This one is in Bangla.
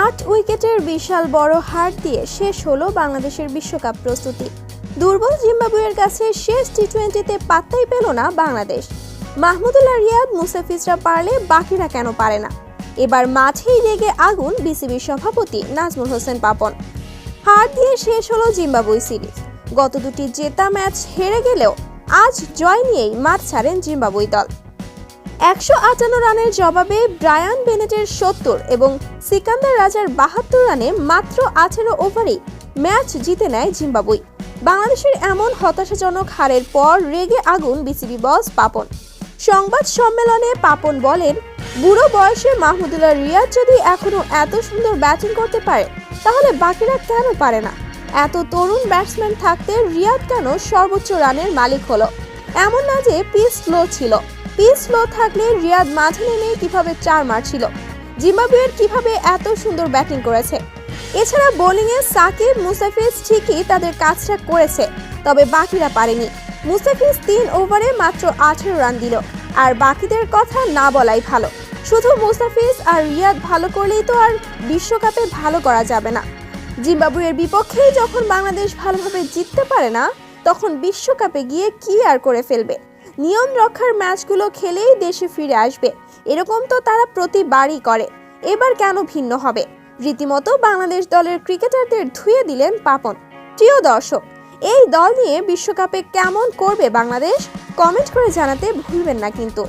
আট উইকেটের বিশাল বড় হার দিয়ে শেষ হলো বাংলাদেশের বিশ্বকাপ প্রস্তুতি। দুর্বল জিম্বাবুয়ের কাছে শেষ টি টোয়েন্টিতে পাত্তাই পেল না বাংলাদেশ। মাহমুদুল্লাহ রিয়াদ মুসাফিজরা পারলে বাকিরা কেন পারে না? এবার মাঠেই রেগে আগুন বিসিবির সভাপতি নাজমুল হোসেন পাপন। হার দিয়ে শেষ হলো জিম্বাবুই সিরিজ। গত দুটি জেতা ম্যাচ হেরে গেলেও আজ জয় নিয়েই মাঠ ছাড়েন জিম্বাবুই দল। একশো আটান্ন রানের জবাবে ব্রায়ান বেনেটের সত্তর এবং সিকান্দার রাজার বাহাত্তর রানে মাত্র আঠেরো ওভারেই ম্যাচ জিতে নেয় জিম্বাবুই। বাংলাদেশের এমন হতাশাজনক হারের পর রেগে আগুন বিসিবি বস পাপন। সংবাদ সম্মেলনে পাপন বলেন, বুড়ো বয়সে মাহমুদুল্লাহ রিয়াদ যদি এখনও এত সুন্দর ব্যাটিং করতে পারে, তাহলে বাকিরা কেন পারে না? এত তরুণ ব্যাটসম্যান থাকতে রিয়াদ কেন সর্বোচ্চ রানের মালিক হলো? এমন না যে পিচ স্লো ছিল। পিচ স্লো থাকলে রিয়াদ মাঠে নেমে কীভাবে চার মারছিল? জিম্বাবুয়ের কীভাবে এত সুন্দর ব্যাটিং করেছে? এছাড়া বোলিংয়ে সাকিব মুসাফিজ ঠিকই তাদের কাজটা করেছে, তবে বাকিরা পারেনি। মুসাফিজ তিন ওভারে মাত্র আঠেরো রান দিল, আর বাকিদের কথা না বলাই ভালো। শুধু মুসাফিজ আর রিয়াদ ভালো করলেই তো আর বিশ্বকাপে ভালো করা যাবে না। জিম্বাবুয়ের বিপক্ষেই যখন বাংলাদেশ ভালোভাবে জিততে পারে না, তখন বিশ্বকাপে গিয়ে কি আর করে ফেলবে? নিয়ম রক্ষার ম্যাচগুলো খেলেই দেশে ফিরে আসবে। এরকম তো তারা প্রতিবারই করে। এবার কেন ভিন্ন হবে? রীতিমতো বাংলাদেশ দলের ক্রিকেটারদের ধুয়ে দিলেন পাপন। প্রিয় দর্শক, এই দল নিয়ে বিশ্বকাপে কেমন করবে বাংলাদেশ? কমেন্ট করে জানাতে ভুলবেন না কিন্তু।